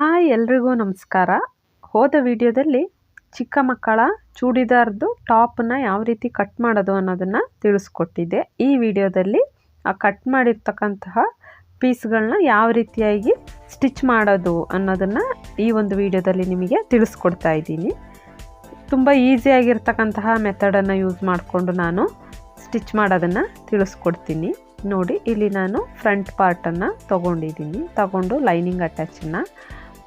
Hi ಎಲ್ರಿಗೂ ನಮಸ್ಕಾರ. ಹೋದ ವಿಡಿಯೋದಲ್ಲಿ ಚಿಕ್ಕ ಮಕ್ಕಳ ಚೂಡಿದಾರ್ದು ಟಾಪನ್ನ ಯಾವ ರೀತಿ ಕಟ್ ಮಾಡೋದು ಅನ್ನೋದನ್ನು ತಿಳಿಸ್ಕೊಟ್ಟಿದ್ದೆ. ಈ ವಿಡಿಯೋದಲ್ಲಿ ಆ ಕಟ್ ಮಾಡಿರ್ತಕ್ಕಂತಹ ಪೀಸ್ಗಳನ್ನ ಯಾವ ರೀತಿಯಾಗಿ ಸ್ಟಿಚ್ ಮಾಡೋದು ಅನ್ನೋದನ್ನು ಈ ಒಂದು ವಿಡಿಯೋದಲ್ಲಿ ನಿಮಗೆ ತಿಳಿಸ್ಕೊಡ್ತಾ ಇದ್ದೀನಿ. ತುಂಬ ಈಸಿಯಾಗಿರ್ತಕ್ಕಂತಹ ಮೆಥಡನ್ನು ಯೂಸ್ ಮಾಡಿಕೊಂಡು ನಾನು ಸ್ಟಿಚ್ ಮಾಡೋದನ್ನು ತಿಳಿಸ್ಕೊಡ್ತೀನಿ. ನೋಡಿ, ಇಲ್ಲಿ ನಾನು ಫ್ರಂಟ್ ಪಾರ್ಟನ್ನು ತೊಗೊಂಡಿದ್ದೀನಿ. ತಗೊಂಡು ಲೈನಿಂಗ್ ಅಟ್ಯಾಚನ್ನು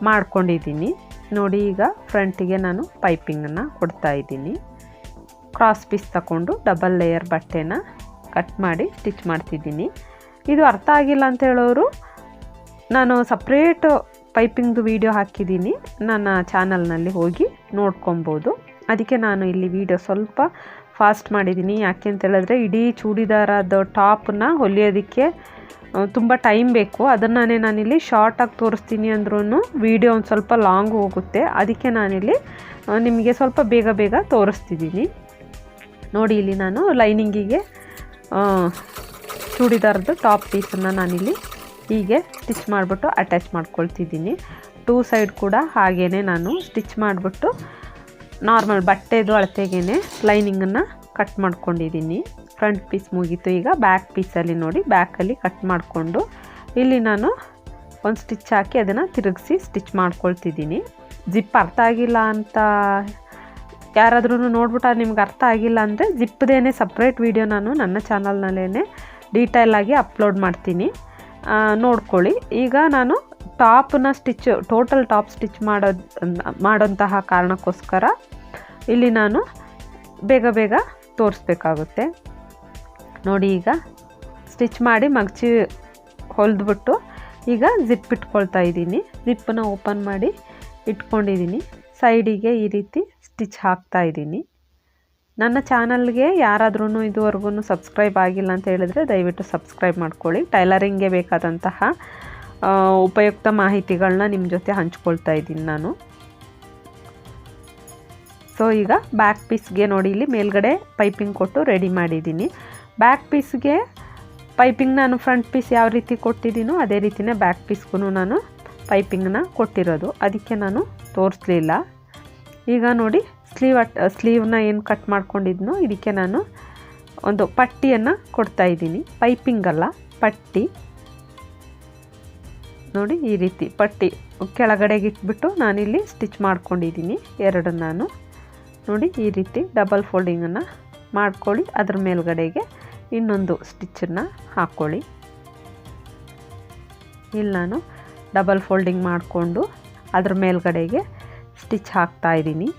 ಮಾಡ್ಕೊಂಡಿದ್ದೀನಿ. ನೋಡಿ ಈಗ ಫ್ರಂಟಿಗೆ ನಾನು ಪೈಪಿಂಗನ್ನು ಕೊಡ್ತಾ ಇದ್ದೀನಿ. ಕ್ರಾಸ್ ಪೀಸ್ ತಗೊಂಡು ಡಬಲ್ ಲೇಯರ್ ಬಟ್ಟೆನ ಕಟ್ ಮಾಡಿ ಸ್ಟಿಚ್ ಮಾಡ್ತಿದ್ದೀನಿ. ಇದು ಅರ್ಥ ಆಗಿಲ್ಲ ಅಂತ ಹೇಳೋರು, ನಾನು ಸಪ್ರೇಟ್ ಪೈಪಿಂಗ್ದು ವಿಡಿಯೋ ಹಾಕಿದ್ದೀನಿ. ನನ್ನ ಚಾನಲ್ನಲ್ಲಿ ಹೋಗಿ ನೋಡ್ಕೊಬೋದು. ಅದಕ್ಕೆ ನಾನು ಇಲ್ಲಿ ವಿಡಿಯೋ ಸ್ವಲ್ಪ ಫಾಸ್ಟ್ ಮಾಡಿದ್ದೀನಿ. ಯಾಕೆ ಅಂತ ಹೇಳಿದ್ರೆ, ಇಡೀ ಚೂಡಿದಾರದ ಟಾಪನ್ನ ಹೊಲಿಯೋದಕ್ಕೆ ತುಂಬ ಟೈಮ್ ಬೇಕು. ಅದನ್ನೇ ನಾನಿಲ್ಲಿ ಶಾರ್ಟಾಗಿ ತೋರಿಸ್ತೀನಿ ಅಂದ್ರೂ ವಿಡಿಯೋ ಒಂದು ಸ್ವಲ್ಪ ಲಾಂಗ್ ಹೋಗುತ್ತೆ. ಅದಕ್ಕೆ ನಾನಿಲ್ಲಿ ನಿಮಗೆ ಸ್ವಲ್ಪ ಬೇಗ ಬೇಗ ತೋರಿಸ್ತಿದ್ದೀನಿ. ನೋಡಿ ಇಲ್ಲಿ ನಾನು ಲೈನಿಂಗಿಗೆ ಚೂಡಿದಾರದ್ದು ಟಾಪ್ ಪೀಸನ್ನು ನಾನಿಲ್ಲಿ ಹೀಗೆ ಸ್ಟಿಚ್ ಮಾಡಿಬಿಟ್ಟು ಅಟ್ಯಾಚ್ ಮಾಡ್ಕೊಳ್ತಿದ್ದೀನಿ. ಟೂ ಸೈಡ್ ಕೂಡ ಹಾಗೇ ನಾನು ಸ್ಟಿಚ್ ಮಾಡಿಬಿಟ್ಟು ನಾರ್ಮಲ್ ಬಟ್ಟೆದು ಅಳತೆಗೇ ಲೈನಿಂಗನ್ನು ಕಟ್ ಮಾಡ್ಕೊಂಡಿದ್ದೀನಿ. ಫ್ರಂಟ್ ಪೀಸ್ ಮುಗೀತು. ಈಗ ಬ್ಯಾಕ್ ಪೀಸಲ್ಲಿ ನೋಡಿ ಬ್ಯಾಕಲ್ಲಿ ಕಟ್ ಮಾಡಿಕೊಂಡು ಇಲ್ಲಿ ನಾನು ಒಂದು ಸ್ಟಿಚ್ ಹಾಕಿ ಅದನ್ನು ತಿರುಗಿಸಿ ಸ್ಟಿಚ್ ಮಾಡ್ಕೊಳ್ತಿದ್ದೀನಿ. ಜಿಪ್ ಅರ್ಥ ಆಗಿಲ್ಲ ಅಂತ ಯಾರಾದ್ರೂ ನೋಡ್ಬಿಟ್ಟು ನಿಮ್ಗೆ ಅರ್ಥ ಆಗಿಲ್ಲ ಅಂದರೆ ಜಿಪ್ದೇನೆ ಸಪ್ರೇಟ್ ವೀಡಿಯೋ ನಾನು ನನ್ನ ಚಾನಲ್ನಲ್ಲೇ ಡೀಟೇಲಾಗಿ ಅಪ್ಲೋಡ್ ಮಾಡ್ತೀನಿ. ನೋಡ್ಕೊಳ್ಳಿ. ಈಗ ನಾನು ಟಾಪ್ನ ಸ್ಟಿಚ್ ಟೋಟಲ್ ಟಾಪ್ ಸ್ಟಿಚ್ ಮಾಡೋ, ಮಾಡೋಂತಹ ಕಾರಣಕ್ಕೋಸ್ಕರ ಇಲ್ಲಿ ನಾನು ಬೇಗ ಬೇಗ ತೋರಿಸ್ಬೇಕಾಗುತ್ತೆ. ನೋಡಿ ಈಗ ಸ್ಟಿಚ್ ಮಾಡಿ ಮಗ್ಚಿ ಹೊಲಿದ್ಬಿಟ್ಟು ಈಗ ಜಿಪ್ ಇಟ್ಕೊಳ್ತಾ ಇದ್ದೀನಿ. ಜಿಪ್ಪನ್ನು ಓಪನ್ ಮಾಡಿ ಇಟ್ಕೊಂಡಿದ್ದೀನಿ. ಸೈಡಿಗೆ ಈ ರೀತಿ ಸ್ಟಿಚ್ ಹಾಕ್ತಾ ಇದ್ದೀನಿ. ನನ್ನ ಚಾನಲ್ಗೆ ಯಾರಾದ್ರೂ ಇದುವರೆಗೂ ಸಬ್ಸ್ಕ್ರೈಬ್ ಆಗಿಲ್ಲ ಅಂತ ಹೇಳಿದ್ರೆ ದಯವಿಟ್ಟು ಸಬ್ಸ್ಕ್ರೈಬ್ ಮಾಡ್ಕೊಳ್ಳಿ. ಟೈಲರಿಂಗ್ಗೆ ಬೇಕಾದಂತಹ ಉಪಯುಕ್ತ ಮಾಹಿತಿಗಳನ್ನ ನಿಮ್ಮ ಜೊತೆ ಹಂಚ್ಕೊಳ್ತಾ ಇದ್ದೀನಿ ನಾನು. ಸೊ ಈಗ ಬ್ಯಾಕ್ ಪೀಸ್ಗೆ ನೋಡಿ, ಇಲ್ಲಿ ಮೇಲ್ಗಡೆ ಪೈಪಿಂಗ್ ಕೊಟ್ಟು ರೆಡಿ ಮಾಡಿದ್ದೀನಿ. ಬ್ಯಾಕ್ ಪೀಸ್ಗೆ ಪೈಪಿಂಗ್ ನಾನು ಫ್ರಂಟ್ ಪೀಸ್ ಯಾವ ರೀತಿ ಕೊಟ್ಟಿದ್ದೀನೋ ಅದೇ ರೀತಿಯೇ ಬ್ಯಾಕ್ ಪೀಸ್ಗೂ ನಾನು ಪೈಪಿಂಗ್ನ ಕೊಟ್ಟಿರೋದು. ಅದಕ್ಕೆ ನಾನು ತೋರಿಸ್ಲಿಲ್ಲ. ಈಗ ನೋಡಿ ಸ್ಲೀವ್ ಅಟ್ ಸ್ಲೀವ್ನ ಏನು ಕಟ್ ಮಾಡ್ಕೊಂಡಿದ್ನೋ ಇದಕ್ಕೆ ನಾನು ಒಂದು ಪಟ್ಟಿಯನ್ನು ಕೊಡ್ತಾ ಇದ್ದೀನಿ. ಪೈಪಿಂಗ್ ಅಲ್ಲ, ಪಟ್ಟಿ. ನೋಡಿ ಈ ರೀತಿ ಪಟ್ಟಿ ಕೆಳಗಡೆಗೆ ಇಟ್ಬಿಟ್ಟು ನಾನಿಲ್ಲಿ ಸ್ಟಿಚ್ ಮಾಡ್ಕೊಂಡಿದ್ದೀನಿ. ಎರಡು ನಾನು. ನೋಡಿ ಈ ರೀತಿ ಡಬಲ್ ಫೋಲ್ಡಿಂಗನ್ನು ಮಾಡ್ಕೊಳ್ಳಿ. ಅದ್ರ ಮೇಲ್ಗಡೆಗೆ ಇನ್ನೊಂದು ಸ್ಟಿಚ್ಚನ್ನು ಹಾಕ್ಕೊಳ್ಳಿ. ಇಲ್ಲಿ ನಾನು ಡಬಲ್ ಫೋಲ್ಡಿಂಗ್ ಮಾಡಿಕೊಂಡು ಅದ್ರ ಮೇಲ್ಗಡೆಗೆ ಸ್ಟಿಚ್ ಹಾಕ್ತಾ ಇದ್ದೀನಿ.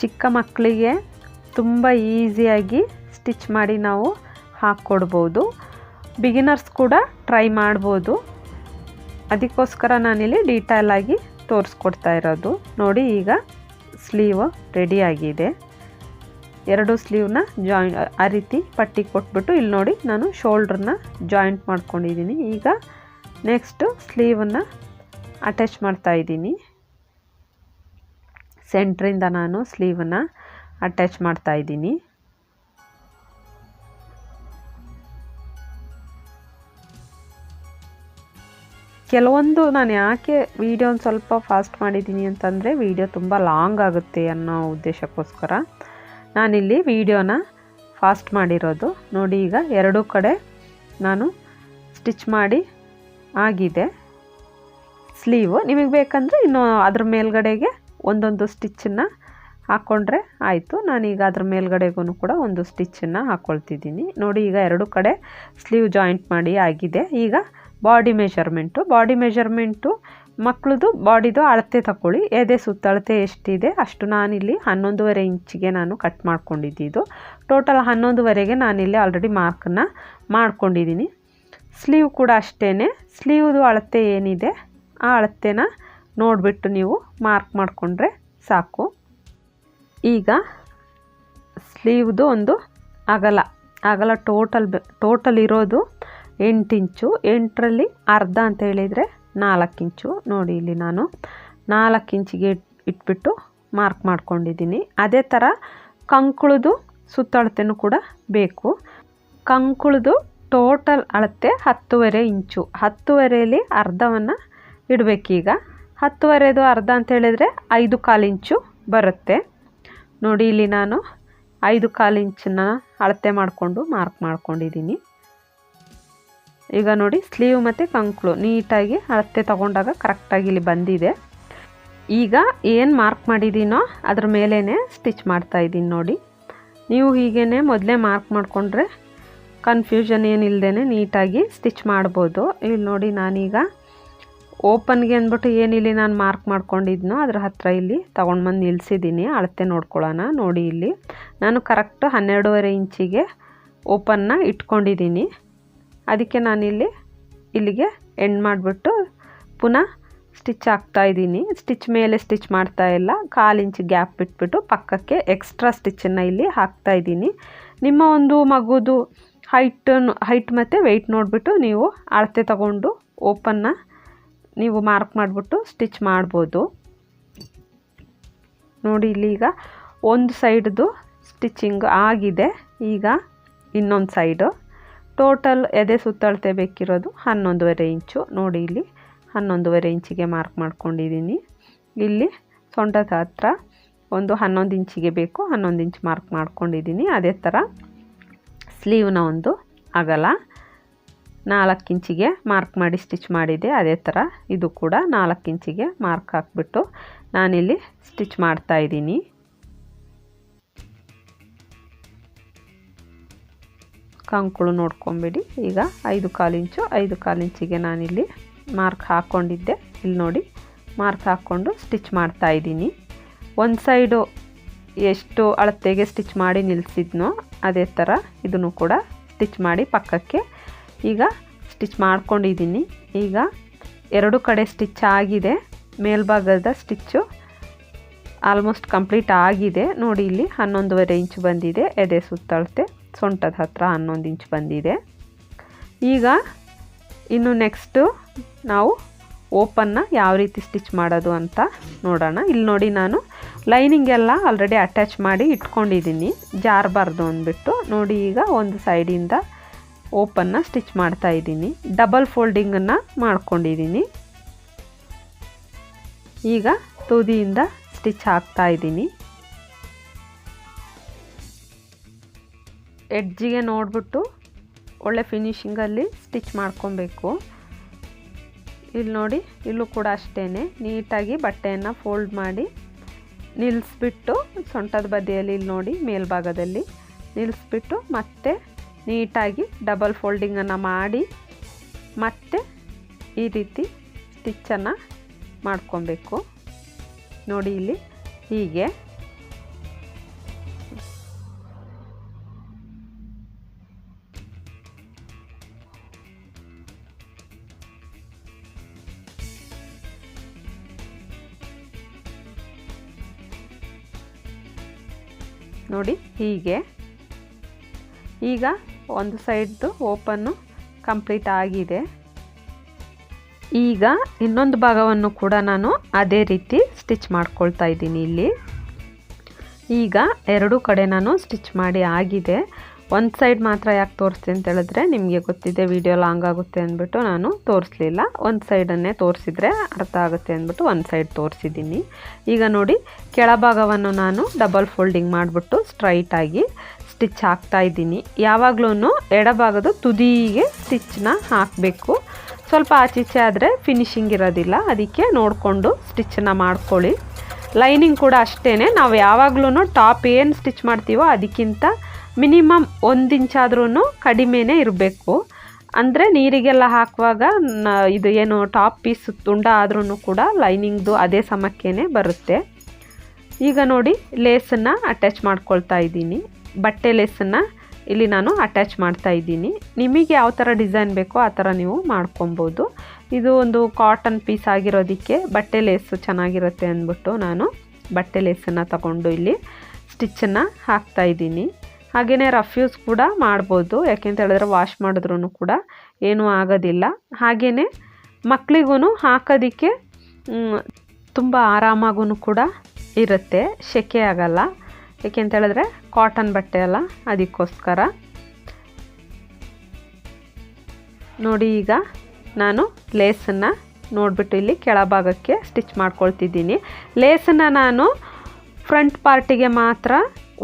ಚಿಕ್ಕ ಮಕ್ಕಳಿಗೆ ತುಂಬ ಈಸಿಯಾಗಿ ಸ್ಟಿಚ್ ಮಾಡಿ ನಾವು ಹಾಕ್ಕೊಡ್ಬೋದು. ಬಿಗಿನರ್ಸ್ ಕೂಡ ಟ್ರೈ ಮಾಡ್ಬೋದು. ಅದಕ್ಕೋಸ್ಕರ ನಾನಿಲ್ಲಿ ಡೀಟೇಲಾಗಿ ತೋರಿಸ್ಕೊಡ್ತಾ ಇರೋದು. ನೋಡಿ ಈಗ ಸ್ಲೀವ್ ರೆಡಿಯಾಗಿದೆ ಎರಡು ಸ್ಲೀವ್ನ ಜಾಯಿನ್ ಆ ರೀತಿ ಪಟ್ಟಿ ಕೊಟ್ಬಿಟ್ಟು ಇಲ್ಲಿ ನೋಡಿ ನಾನು ಶೋಲ್ಡ್ರನ್ನ ಜಾಯಿಂಟ್ ಮಾಡ್ಕೊಂಡಿದ್ದೀನಿ. ಈಗ ನೆಕ್ಸ್ಟು ಸ್ಲೀವನ್ನು ಅಟ್ಯಾಚ್ ಮಾಡ್ತಾ ಇದ್ದೀನಿ. ಸೆಂಟ್ರಿಂದ ನಾನು ಸ್ಲೀವನ್ನು ಅಟ್ಯಾಚ್ ಮಾಡ್ತಾ ಕೆಲವೊಂದು ನಾನು ಯಾಕೆ ವಿಡಿಯೋ ಒಂದು ಸ್ವಲ್ಪ ಫಾಸ್ಟ್ ಮಾಡಿದ್ದೀನಿ ಅಂತಂದರೆ ವಿಡಿಯೋ ತುಂಬ ಲಾಂಗ್ ಆಗುತ್ತೆ ಅನ್ನೋ ಉದ್ದೇಶಕ್ಕೋಸ್ಕರ. ನಾನಿಲ್ಲಿ ವೀಡಿಯೋನ ಫಾಸ್ಟ್ ಮಾಡಿರೋದು. ನೋಡಿ ಈಗ ಎರಡೂ ಕಡೆ ನಾನು ಸ್ಟಿಚ್ ಮಾಡಿ ಆಗಿದೆ. ಸ್ಲೀವು ನಿಮಗೆ ಬೇಕಂದರೆ ಇನ್ನು ಅದ್ರ ಮೇಲ್ಗಡೆಗೆ ಒಂದೊಂದು ಸ್ಟಿಚ್ಚನ್ನು ಹಾಕ್ಕೊಂಡ್ರೆ ಆಯಿತು. ನಾನೀಗ ಅದ್ರ ಮೇಲ್ಗಡೆಗೂ ಕೂಡ ಒಂದು ಸ್ಟಿಚ್ಚನ್ನು ಹಾಕ್ಕೊಳ್ತಿದ್ದೀನಿ ನೋಡಿ ಈಗ ಎರಡು ಕಡೆ ಸ್ಲೀವ್ ಜಾಯಿಂಟ್ ಮಾಡಿ ಆಗಿದೆ. ಈಗ ಬಾಡಿ ಮೆಷರ್ಮೆಂಟು ಬಾಡಿ ಮೆಷರ್ಮೆಂಟು ಮಕ್ಕಳದು ಬಾಡಿದು ಅಳತೆ ತಗೊಳ್ಳಿ ಎದೆ ಸುತ್ತಳತೆ ಎಷ್ಟಿದೆ ಅಷ್ಟು ನಾನಿಲ್ಲಿ ಹನ್ನೊಂದುವರೆ ಇಂಚಿಗೆ ನಾನು ಕಟ್ ಮಾಡ್ಕೊಂಡಿದ್ದು ಟೋಟಲ್ ಹನ್ನೊಂದುವರೆಗೆ ನಾನಿಲ್ಲಿ ಆಲ್ರೆಡಿ ಮಾರ್ಕನ್ನು ಮಾಡ್ಕೊಂಡಿದ್ದೀನಿ ಸ್ಲೀವ್ ಕೂಡ ಅಷ್ಟೇ ಸ್ಲೀವ್ದು ಅಳತೆ ಏನಿದೆ ಆ ಅಳತೆನ ನೋಡಿಬಿಟ್ಟು ನೀವು ಮಾರ್ಕ್ ಮಾಡಿಕೊಂಡ್ರೆ ಸಾಕು. ಈಗ ಸ್ಲೀವ್ದು ಒಂದು ಅಗಲ. ಅಗಲ ಟೋಟಲ್ ಟೋಟಲ್ ಇರೋದು ಎಂಟು ಇಂಚು, ಎಂಟರಲ್ಲಿ ಅರ್ಧ ಅಂತ ಹೇಳಿದರೆ ನಾಲ್ಕು ಇಂಚು. ನೋಡಿ ಇಲ್ಲಿ ನಾನು ನಾಲ್ಕು ಇಂಚಿಗೆ ಇಟ್ಬಿಟ್ಟು ಮಾರ್ಕ್ ಮಾಡ್ಕೊಂಡಿದ್ದೀನಿ. ಅದೇ ಥರ ಕಂಕುಳದು ಸುತ್ತಳತೆನೂ ಕೂಡ ಬೇಕು. ಕಂಕುಳದು ಟೋಟಲ್ ಅಳತೆ ಹತ್ತುವರೆ ಇಂಚು. ಹತ್ತುವರೆಯಲ್ಲಿ ಅರ್ಧವನ್ನು ಇಡಬೇಕೀಗ ಹತ್ತುವರೆದು ಅರ್ಧ ಅಂತ ಹೇಳಿದರೆ ಐದು ಕಾಲು ಇಂಚು ಬರುತ್ತೆ. ನೋಡಿ ಇಲ್ಲಿ ನಾನು ಐದು ಕಾಲು ಇಂಚನ್ನ ಅಳತೆ ಮಾಡಿಕೊಂಡು ಮಾರ್ಕ್ ಮಾಡ್ಕೊಂಡಿದ್ದೀನಿ. ಈಗ ನೋಡಿ ಸ್ಲೀವ್ ಮತ್ತು ಕಂಕ್ಳು ನೀಟಾಗಿ ಅಳತೆ ತಗೊಂಡಾಗ ಕರೆಕ್ಟಾಗಿ ಇಲ್ಲಿ ಬಂದಿದೆ. ಈಗ ಏನು ಮಾರ್ಕ್ ಮಾಡಿದ್ದೀನೋ ಅದ್ರ ಮೇಲೇ ಸ್ಟಿಚ್ ಮಾಡ್ತಾ ಇದ್ದೀನಿ ನೋಡಿ. ನೀವು ಹೀಗೇ ಮೊದಲೇ ಮಾರ್ಕ್ ಮಾಡಿಕೊಂಡ್ರೆ ಕನ್ಫ್ಯೂಷನ್ ಏನಿಲ್ಲದೇ ನೀಟಾಗಿ ಸ್ಟಿಚ್ ಮಾಡ್ಬೋದು. ಇಲ್ಲಿ ನೋಡಿ ನಾನೀಗ ಓಪನ್ಗೆ ಅಂದ್ಬಿಟ್ಟು ಏನಿಲ್ಲಿ ನಾನು ಮಾರ್ಕ್ ಮಾಡ್ಕೊಂಡಿದ್ನೋ ಅದ್ರ ಹತ್ರ ಇಲ್ಲಿ ತೊಗೊಂಡು ಬಂದು ನಿಲ್ಲಿಸಿದ್ದೀನಿ ಅಳತೆ ನೋಡ್ಕೊಳ್ಳೋಣ ನೋಡಿ ಇಲ್ಲಿ. ನಾನು ಕರೆಕ್ಟ್ ಹನ್ನೆರಡೂವರೆ ಇಂಚಿಗೆ ಓಪನ್ನ ಇಟ್ಕೊಂಡಿದ್ದೀನಿ. ಅದಕ್ಕೆ ನಾನಿಲ್ಲಿ ಇಲ್ಲಿಗೆ ಎಂಡ್ ಮಾಡಿಬಿಟ್ಟು ಪುನಃ ಸ್ಟಿಚ್ ಹಾಕ್ತಾ ಇದ್ದೀನಿ. ಸ್ಟಿಚ್ ಮೇಲೆ ಸ್ಟಿಚ್ ಮಾಡ್ತಾ ಇಲ್ಲ. ಕಾಲು ಇಂಚ್ ಗ್ಯಾಪ್ ಬಿಟ್ಬಿಟ್ಟು ಪಕ್ಕಕ್ಕೆ ಎಕ್ಸ್ಟ್ರಾ ಸ್ಟಿಚ್ಚನ್ನು ಇಲ್ಲಿ ಹಾಕ್ತಾ ಇದ್ದೀನಿ. ನಿಮ್ಮ ಒಂದು ಮಗುದು ಹೈಟ್ ಹೈಟ್ ಮತ್ತು ವೆಯ್ಟ್ ನೋಡಿಬಿಟ್ಟು ನೀವು ಅಳತೆ ತಗೊಂಡು ಓಪನ್ನ ನೀವು ಮಾರ್ಕ್ ಮಾಡಿಬಿಟ್ಟು ಸ್ಟಿಚ್ ಮಾಡ್ಬೋದು. ನೋಡಿ ಇಲ್ಲಿ ಈಗ ಒಂದು ಸೈಡ್ದು ಸ್ಟಿಚಿಂಗ್ ಆಗಿದೆ. ಈಗ ಇನ್ನೊಂದು ಸೈಡು ಟೋಟಲ್ ಎದೆ ಸುತ್ತಳತೆ ಬೇಕಿರೋದು ಹನ್ನೊಂದುವರೆ ಇಂಚು. ನೋಡಿ ಇಲ್ಲಿ ಹನ್ನೊಂದುವರೆ ಇಂಚಿಗೆ ಮಾರ್ಕ್ ಮಾಡ್ಕೊಂಡಿದ್ದೀನಿ. ಇಲ್ಲಿ ಸೊಂಟದ ಹತ್ರ ಒಂದು ಹನ್ನೊಂದು ಇಂಚಿಗೆ ಬೇಕು, ಹನ್ನೊಂದು ಇಂಚ್ ಮಾರ್ಕ್ ಮಾಡ್ಕೊಂಡಿದ್ದೀನಿ. ಅದೇ ಥರ ಸ್ಲೀವ್ನ ಒಂದು ಅಗಲ ನಾಲ್ಕು ಇಂಚಿಗೆ ಮಾರ್ಕ್ ಮಾಡಿ ಸ್ಟಿಚ್ ಮಾಡಿದೆ. ಅದೇ ಥರ ಇದು ಕೂಡ ನಾಲ್ಕು ಇಂಚಿಗೆ ಮಾರ್ಕ್ ಹಾಕ್ಬಿಟ್ಟು ನಾನಿಲ್ಲಿ ಸ್ಟಿಚ್ ಮಾಡ್ತಾ ಕಂಕುಳು ನೋಡ್ಕೊಂಬಿಡಿ. ಈಗ ಐದು ಕಾಲು ಇಂಚು, ಐದು ಕಾಲು ಇಂಚಿಗೆ ನಾನಿಲ್ಲಿ ಮಾರ್ಕ್ ಹಾಕ್ಕೊಂಡಿದ್ದೆ. ಇಲ್ಲಿ ನೋಡಿ, ಮಾರ್ಕ್ ಹಾಕ್ಕೊಂಡು ಸ್ಟಿಚ್ ಮಾಡ್ತಾ ಇದ್ದೀನಿ. ಒಂದು ಸೈಡು ಎಷ್ಟು ಅಳತೆಗೆ ಸ್ಟಿಚ್ ಮಾಡಿ ನಿಲ್ಲಿಸಿದ್ನೋ ಅದೇ ಥರ ಇದನ್ನು ಕೂಡ ಸ್ಟಿಚ್ ಮಾಡಿ ಪಕ್ಕಕ್ಕೆ ಈಗ ಸ್ಟಿಚ್ ಮಾಡ್ಕೊಂಡಿದ್ದೀನಿ. ಈಗ ಎರಡು ಕಡೆ ಸ್ಟಿಚ್ ಆಗಿದೆ. ಮೇಲ್ಭಾಗದ ಸ್ಟಿಚ್ಚು ಆಲ್ಮೋಸ್ಟ್ ಕಂಪ್ಲೀಟ್ ಆಗಿದೆ. ನೋಡಿ, ಇಲ್ಲಿ ಹನ್ನೊಂದುವರೆ ಇಂಚು ಬಂದಿದೆ. ಎದೆ ಸುತ್ತಳತೆ. ಸೊಂಟದ ಹತ್ರ ಹನ್ನೊಂದು ಇಂಚ್ ಬಂದಿದೆ. ಈಗ ಇನ್ನು ನೆಕ್ಸ್ಟು ನಾವು ಓಪನ್ನ ಯಾವ ರೀತಿ ಸ್ಟಿಚ್ ಮಾಡೋದು ಅಂತ ನೋಡೋಣ. ಇಲ್ಲಿ ನೋಡಿ ನಾನು ಲೈನಿಂಗ್ ಎಲ್ಲ ಆಲ್ರೆಡಿ ಅಟ್ಯಾಚ್ ಮಾಡಿ ಇಟ್ಕೊಂಡಿದ್ದೀನಿ. ಜಾರಬಾರ್ದು ಅಂದ್ಬಿಟ್ಟು ನೋಡಿ ಈಗ ಒಂದು ಸೈಡಿಂದ ಓಪನ್ನ ಸ್ಟಿಚ್ ಮಾಡ್ತಾ ಇದ್ದೀನಿ. ಡಬಲ್ ಫೋಲ್ಡಿಂಗನ್ನು ಮಾಡ್ಕೊಂಡಿದ್ದೀನಿ. ಈಗ ತುದಿಯಿಂದ ಸ್ಟಿಚ್ ಹಾಕ್ತಾ ಇದ್ದೀನಿ. ಎಡ್ಜಿಗೆ ನೋಡಿಬಿಟ್ಟು ಒಳ್ಳೆ ಫಿನಿಷಿಂಗಲ್ಲಿ ಸ್ಟಿಚ್ ಮಾಡ್ಕೊಬೇಕು. ಇಲ್ಲಿ ನೋಡಿ, ಇಲ್ಲೂ ಕೂಡ ಅಷ್ಟೇ ನೀಟಾಗಿ ಬಟ್ಟೆಯನ್ನು ಫೋಲ್ಡ್ ಮಾಡಿ ನಿಲ್ಲಿಸ್ಬಿಟ್ಟು ಸೊಂಟದ ಬದಿಯಲ್ಲಿ ಇಲ್ಲಿ ನೋಡಿ, ಮೇಲ್ಭಾಗದಲ್ಲಿ ನಿಲ್ಲಿಸ್ಬಿಟ್ಟು ಮತ್ತೆ ನೀಟಾಗಿ ಡಬಲ್ ಫೋಲ್ಡಿಂಗನ್ನು ಮಾಡಿ ಮತ್ತೆ ಈ ರೀತಿ ಸ್ಟಿಚ್ಚನ್ನು ಮಾಡ್ಕೊಬೇಕು. ನೋಡಿ ಇಲ್ಲಿ ಹೀಗೆ. ನೋಡಿ, ಹೀಗೆ. ಈಗ ಒಂದು ಸೈಡ್ದು ಓಪನ್ನು ಕಂಪ್ಲೀಟ್ ಆಗಿದೆ. ಈಗ ಇನ್ನೊಂದು ಭಾಗವನ್ನು ಕೂಡ ನಾನು ಅದೇ ರೀತಿ ಸ್ಟಿಚ್ ಮಾಡ್ಕೊಳ್ತಾ ಇದ್ದೀನಿ ಇಲ್ಲಿ. ಈಗ ಎರಡೂ ಕಡೆ ನಾನು ಸ್ಟಿಚ್ ಮಾಡಿ ಆಗಿದೆ. ಒಂದು ಸೈಡ್ ಮಾತ್ರ ಯಾಕೆ ತೋರಿಸ್ತೀನಿ ಅಂತ ಹೇಳಿದ್ರೆ, ನಿಮಗೆ ಗೊತ್ತಿದೆ ವಿಡಿಯೋ ಲಾಂಗ್ ಆಗುತ್ತೆ ಅಂದ್ಬಿಟ್ಟು ನಾನು ತೋರಿಸ್ಲಿಲ್ಲ. ಒಂದು ಸೈಡನ್ನೇ ತೋರಿಸಿದ್ರೆ ಅರ್ಥ ಆಗುತ್ತೆ ಅಂದ್ಬಿಟ್ಟು ಒಂದು ಸೈಡ್ ತೋರಿಸಿದ್ದೀನಿ. ಈಗ ನೋಡಿ, ಕೆಳಭಾಗವನ್ನು ನಾನು ಡಬಲ್ ಫೋಲ್ಡಿಂಗ್ ಮಾಡಿಬಿಟ್ಟು ಸ್ಟ್ರೈಟಾಗಿ ಸ್ಟಿಚ್ ಹಾಕ್ತಾ ಇದ್ದೀನಿ. ಯಾವಾಗಲೂ ಎಡಭಾಗದ ತುದಿಗೆ ಸ್ಟಿಚ್ನ ಹಾಕಬೇಕು. ಸ್ವಲ್ಪ ಆಚೀಚೆ ಆದರೆ ಫಿನಿಶಿಂಗ್ ಇರೋದಿಲ್ಲ. ಅದಕ್ಕೆ ನೋಡಿಕೊಂಡು ಸ್ಟಿಚ್ನ ಮಾಡ್ಕೊಳ್ಳಿ. ಲೈನಿಂಗ್ ಕೂಡ ಅಷ್ಟೇ ನಾವು ಯಾವಾಗಲೂ ಟಾಪ್ ಏನು ಸ್ಟಿಚ್ ಮಾಡ್ತೀವೋ ಅದಕ್ಕಿಂತ ಮಿನಿಮಮ್ ಒಂದು ಇಂಚಾದ್ರೂ ಕಡಿಮೆನೇ ಇರಬೇಕು. ಅಂದರೆ ನೀರಿಗೆಲ್ಲ ಹಾಕುವಾಗ ಇದು ಏನು ಟಾಪ್ ಪೀಸ್ ತುಂಡ ಆದ್ರೂ ಕೂಡ ಲೈನಿಂಗ್ದು ಅದೇ ಸಮಕ್ಕೇ ಬರುತ್ತೆ. ಈಗ ನೋಡಿ ಲೇಸನ್ನು ಅಟ್ಯಾಚ್ ಮಾಡ್ಕೊಳ್ತಾ ಇದ್ದೀನಿ. ಬಟ್ಟೆ ಲೇಸನ್ನು ಇಲ್ಲಿ ನಾನು ಅಟ್ಯಾಚ್ ಮಾಡ್ತಾ ಇದ್ದೀನಿ. ನಿಮಗೆ ಯಾವ ಥರ ಡಿಸೈನ್ ಬೇಕೋ ಆ ಥರ ನೀವು ಮಾಡ್ಕೊಬೋದು. ಇದು ಒಂದು ಕಾಟನ್ ಪೀಸ್ ಆಗಿರೋದಕ್ಕೆ ಬಟ್ಟೆ ಲೇಸು ಚೆನ್ನಾಗಿರುತ್ತೆ ಅಂದ್ಬಿಟ್ಟು ನಾನು ಬಟ್ಟೆ ಲೇಸನ್ನು ತಗೊಂಡು ಇಲ್ಲಿ ಸ್ಟಿಚ್ಚನ್ನು ಹಾಕ್ತಾ ಇದ್ದೀನಿ. ಹಾಗೆಯೇ ರಫ್ ಯೂಸ್ ಕೂಡ ಮಾಡ್ಬೋದು. ಯಾಕೆಂತ ಹೇಳಿದ್ರೆ ವಾಶ್ ಮಾಡಿದ್ರೂ ಕೂಡ ಏನೂ ಆಗೋದಿಲ್ಲ. ಹಾಗೆಯೇ ಮಕ್ಕಳಿಗೂ ಹಾಕೋದಕ್ಕೆ ತುಂಬ ಆರಾಮಾಗೂ ಕೂಡ ಇರುತ್ತೆ. ಸೆಕೆ ಆಗಲ್ಲ. ಯಾಕೆಂತ ಹೇಳಿದ್ರೆ ಕಾಟನ್ ಬಟ್ಟೆ ಅಲ್ಲ, ಅದಕ್ಕೋಸ್ಕರ. ನೋಡಿ ಈಗ ನಾನು ಲೇಸನ್ನು ನೋಡಿಬಿಟ್ಟು ಇಲ್ಲಿ ಕೆಳಭಾಗಕ್ಕೆ ಸ್ಟಿಚ್ ಮಾಡ್ಕೊಳ್ತಿದ್ದೀನಿ. ಲೇಸನ್ನು ನಾನು ಫ್ರಂಟ್ ಪಾರ್ಟಿಗೆ ಮಾತ್ರ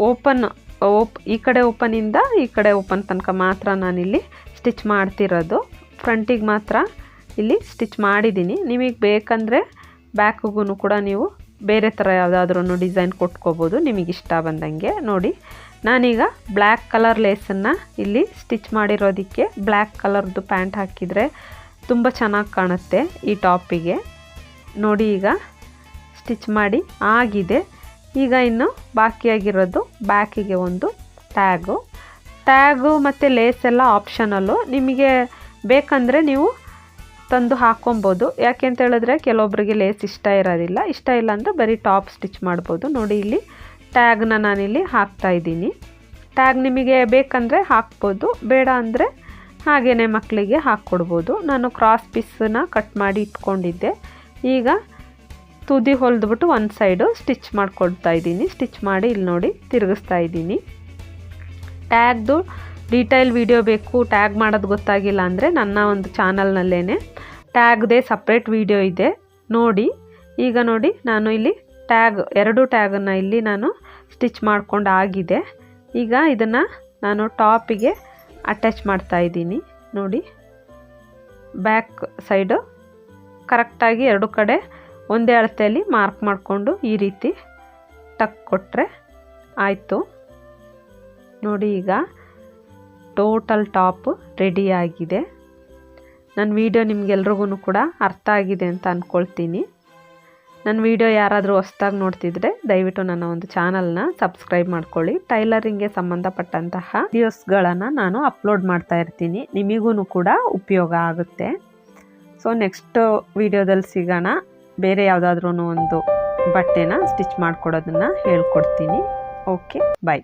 ಓಪನ್ ಓಪ್, ಈ ಕಡೆ ಓಪನಿಂದ ಈ ಕಡೆ ಓಪನ್ ತನಕ ಮಾತ್ರ ನಾನಿಲ್ಲಿ ಸ್ಟಿಚ್ ಮಾಡ್ತಿರೋದು. ಫ್ರಂಟಿಗೆ ಮಾತ್ರ ಇಲ್ಲಿ ಸ್ಟಿಚ್ ಮಾಡಿದ್ದೀನಿ ನಿಮಗೆ ಬೇಕಂದರೆ ಬ್ಯಾಕ್ಗೂ ಕೂಡ ನೀವು ಬೇರೆ ಥರ ಯಾವುದಾದ್ರೂ ಡಿಸೈನ್ ಕೊಟ್ಕೋಬೋದು. ನಿಮಗೆ ಇಷ್ಟ ಬಂದಂಗೆ ನೋಡಿ. ನಾನೀಗ ಬ್ಲ್ಯಾಕ್ ಕಲರ್ ಲೇಸನ್ನು ಇಲ್ಲಿ ಸ್ಟಿಚ್ ಮಾಡಿರೋದಕ್ಕೆ ಬ್ಲ್ಯಾಕ್ ಕಲರ್ದು ಪ್ಯಾಂಟ್ ಹಾಕಿದರೆ ತುಂಬ ಚೆನ್ನಾಗಿ ಕಾಣುತ್ತೆ ಈ ಟಾಪಿಗೆ. ನೋಡಿ ಈಗ ಸ್ಟಿಚ್ ಮಾಡಿ ಆಗಿದೆ. ಈಗ ಇನ್ನು ಬಾಕಿಯಾಗಿರೋದು ಬ್ಯಾಕಿಗೆ ಒಂದು ಟ್ಯಾಗು. ಟ್ಯಾಗು ಮತ್ತು ಲೇಸ್ ಎಲ್ಲ ಆಪ್ಷನಲ್ಲು. ನಿಮಗೆ ಬೇಕಂದರೆ ನೀವು ತಂದು ಹಾಕೊಬೋದು. ಯಾಕೆ ಅಂತ ಹೇಳಿದ್ರೆ ಕೆಲವೊಬ್ಬರಿಗೆ ಲೇಸ್ ಇಷ್ಟ ಇರೋದಿಲ್ಲ. ಇಷ್ಟ ಇಲ್ಲ ಅಂದರೆ ಬರೀ ಟಾಪ್ ಸ್ಟಿಚ್ ಮಾಡ್ಬೋದು. ನೋಡಿ ಇಲ್ಲಿ ಟ್ಯಾಗ್ನ ನಾನಿಲ್ಲಿ ಹಾಕ್ತಾ ಇದ್ದೀನಿ. ಟ್ಯಾಗ್ ನಿಮಗೆ ಬೇಕಂದರೆ ಹಾಕ್ಬೋದು. ಬೇಡ ಅಂದರೆ ಹಾಗೆಯೇ ಮಕ್ಕಳಿಗೆ ಹಾಕ್ಕೊಡ್ಬೋದು. ನಾನು ಕ್ರಾಸ್ ಪೀಸನ್ನ ಕಟ್ ಮಾಡಿ ಇಟ್ಕೊಂಡಿದ್ದೆ. ಈಗ ತುದಿ ಹೊಲಿದ್ಬಿಟ್ಟು ಒಂದು ಸೈಡು ಸ್ಟಿಚ್ ಮಾಡಿಕೊಡ್ತಾ ಇದ್ದೀನಿ. ಸ್ಟಿಚ್ ಮಾಡಿ ಇಲ್ಲಿ ನೋಡಿ ತಿರುಗಿಸ್ತಾ ಇದ್ದೀನಿ. ಟ್ಯಾಗ್ದು ಡೀಟೈಲ್ ವಿಡಿಯೋ ಬೇಕು. ಟ್ಯಾಗ್ ಮಾಡೋದು ಗೊತ್ತಾಗಿಲ್ಲ ಅಂದರೆ ನನ್ನ ಒಂದು ಚಾನಲ್ನಲ್ಲೇ ಟ್ಯಾಗ್ದೇ ಸಪ್ರೇಟ್ ವಿಡಿಯೋ ಇದೆ. ನೋಡಿ, ಈಗ ನೋಡಿ ನಾನು ಇಲ್ಲಿ ಟ್ಯಾಗ್ ಎರಡು ಟ್ಯಾಗನ್ನು ಇಲ್ಲಿ ನಾನು ಸ್ಟಿಚ್ ಮಾಡ್ಕೊಂಡು ಆಗಿದೆ. ಈಗ ಇದನ್ನು ನಾನು ಟಾಪಿಗೆ ಅಟ್ಯಾಚ್ ಮಾಡ್ತಾ ಇದ್ದೀನಿ. ನೋಡಿ ಬ್ಯಾಕ್ ಸೈಡು ಕರೆಕ್ಟಾಗಿ ಎರಡು ಕಡೆ ಒಂದೇ ಅಳತೆಯಲ್ಲಿ ಮಾರ್ಕ್ ಮಾಡಿಕೊಂಡು ಈ ರೀತಿ ಟಕ್ ಕೊಟ್ಟರೆ ಆಯಿತು. ನೋಡಿ ಈಗ ಟೋಟಲ್ ಟಾಪ್ ರೆಡಿಯಾಗಿದೆ ನನ್ನ ವೀಡಿಯೋ ನಿಮ್ಗೆಲ್ರಿಗೂ ಕೂಡ ಅರ್ಥ ಆಗಿದೆ ಅಂತ ಅಂದ್ಕೊಳ್ತೀನಿ ನನ್ನ ವಿಡಿಯೋ ಯಾರಾದರೂ ಹೊಸ್ದಾಗಿ ನೋಡ್ತಿದ್ರೆ ದಯವಿಟ್ಟು ನನ್ನ ಒಂದು ಚಾನಲ್ನ ಸಬ್ಸ್ಕ್ರೈಬ್ ಮಾಡ್ಕೊಳ್ಳಿ. ಟೈಲರಿಂಗ್ಗೆ ಸಂಬಂಧಪಟ್ಟಂತಹ ವಿಡಿಯೋಸ್ಗಳನ್ನು ನಾನು ಅಪ್ಲೋಡ್ ಮಾಡ್ತಾ ಇರ್ತೀನಿ. ನಿಮಗೂ ಕೂಡ ಉಪಯೋಗ ಆಗುತ್ತೆ. ಸೊ ನೆಕ್ಸ್ಟ್ ವಿಡಿಯೋದಲ್ಲಿ ಸಿಗೋಣ. ಬೇರೆ ಯಾವುದಾದ್ರೂ ಒಂದು ಬಟ್ಟೆನ ಸ್ಟಿಚ್ ಮಾಡ್ಕೊಡೋದನ್ನು ಹೇಳ್ಕೊಡ್ತೀನಿ. Okay bye